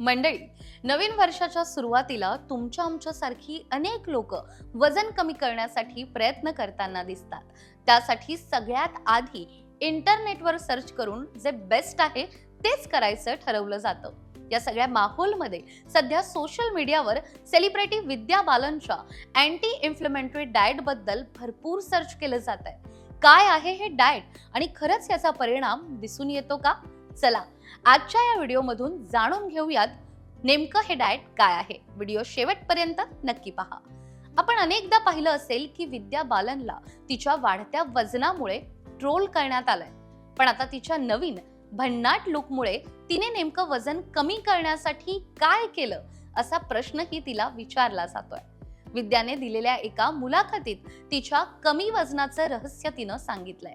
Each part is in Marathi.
मंडळी नवीन वर्षाच्या सुरुवातीला तुमच्या आमच्यासारखी अनेक लोक वजन कमी करण्यासाठी प्रयत्न करताना दिसतात. त्यासाठी सगळ्यात आधी इंटरनेटवर सर्च करून जे बेस्ट आहे तेच करायचं ठरवलं जातं. या सगळ्या माहोलमध्ये सध्या सोशल मीडियावर सेलिब्रिटी विद्या बालनच्या अँटी इन्फ्लेमेंटरी डाएटबद्दल भरपूर सर्च केलं जात आहे काय आहे हे डाएट आणि खरंच याचा परिणाम दिसून येतो का? चला आजच्या या व्हिडिओमधून जाणून घेऊयात नेमकं हे डाएट काय आहे. व्हिडिओ शेवटपर्यंत नक्की पहा. आपण अनेकदा पाहिलं असेल की विद्या बालनला तिच्या वाढत्या वजनामुळे ट्रोल करण्यात आलंय. पण आता तिच्या नवीन भन्नाट लुकमुळे तिने नेमकं वजन कमी करण्यासाठी काय केलं असा प्रश्नही तिला विचारला जातोय. विद्याने दिलेल्या एका मुलाखतीत तिच्या कमी वजनाचं रहस्य तिनं सांगितलंय.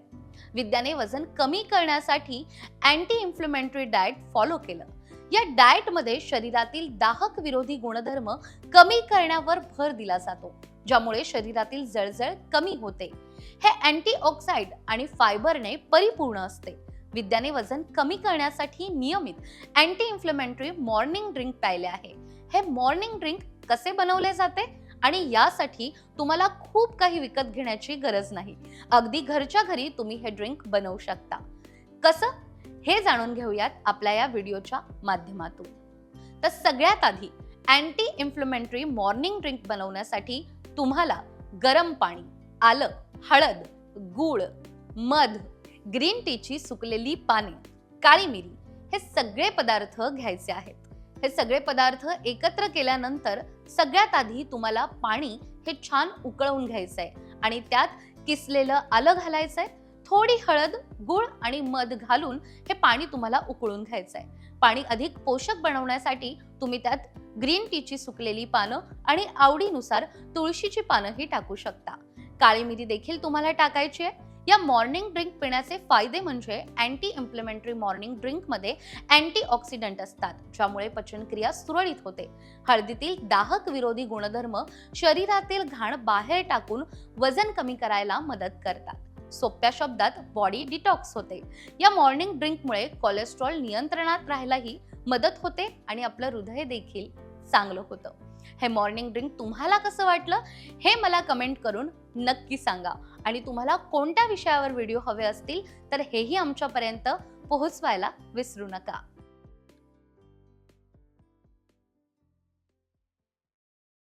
विद्याने वजन कमी करण्यासाठी अँटी इन्फ्लमेंटरी डाएट फॉलो केलं. या डाएटमध्ये शरीरातील दाहक विरोधी गुणधर्म कमी करण्यावर भर दिला जातो ज्यामुळे शरीरातील जळजळ कमी होते. हे अँटीऑक्साइड आणि फायबरने परिपूर्ण असते. विद्याने वजन कमी करण्यासाठी नियमित अँटी इन्फ्लमेंटरी मॉर्निंग ड्रिंक प्यायले आहे. हे मॉर्निंग ड्रिंक कसे बनवले जाते? आणि यासाठी तुम्हाला खूप काही विकत घेण्याची गरज नाही. अगदी घरच्या घरी तुम्ही हे ड्रिंक बनवू शकता. कसं? हे जाणून घेऊयात आपल्या या व्हिडिओच्या माध्यमातून. तर सगळ्यात आधी अँटी इन्फ्लमेंटरी मॉर्निंग ड्रिंक बनवण्यासाठी तुम्हाला गरम पाणी आलं हळद गूळ मध ग्रीन टीची सुकलेली पाने काळी मिरी हे सगळे पदार्थ घ्यायचे आहेत. हे सगळे पदार्थ एकत्र केल्यानंतर सगळ्यात आधी तुम्हाला पाणी हे छान उकळवून घ्यायचं आहे आणि त्यात किसलेलं आलं घालायचंय थोडी हळद गुळ आणि मध घालून हे पाणी तुम्हाला उकळून घ्यायचं आहे पाणी अधिक पोषक बनवण्यासाठी तुम्ही त्यात ग्रीन टीची सुकलेली पानं आणि आवडीनुसार तुळशीची पानंही टाकू शकता. काळी मिरी देखील तुम्हाला टाकायची आहे. या मॉर्निंग ड्रिंक पिण्याचे फायदे म्हणजे अँटी इम्प्लिमेंटरी मॉर्निंग ड्रिंकमध्ये अँटी ऑक्सिडंट असतात ज्यामुळे पचनक्रिया सुरळीत होते. हळदीतील दाहक विरोधी गुणधर्म शरीरातील घाण बाहेर टाकून वजन कमी करायला मदत करतात. सोप्या शब्दात बॉडी डिटॉक्स होते. या मॉर्निंग ड्रिंकमुळे कोलेस्ट्रॉल नियंत्रणात राहायलाही मदत होते आणि आपलं हृदय देखील चांगलं होतं. हे मॉर्निंग ड्रिंक तुम्हाला कसं वाटलं? हे मला कमेंट करून नक्की सांगा. आणि तुम्हाला कोणत्या विषयावर व्हिडिओ हवे असतील तर हेही आमच्यापर्यंत पोहोचवायला विसरू नका.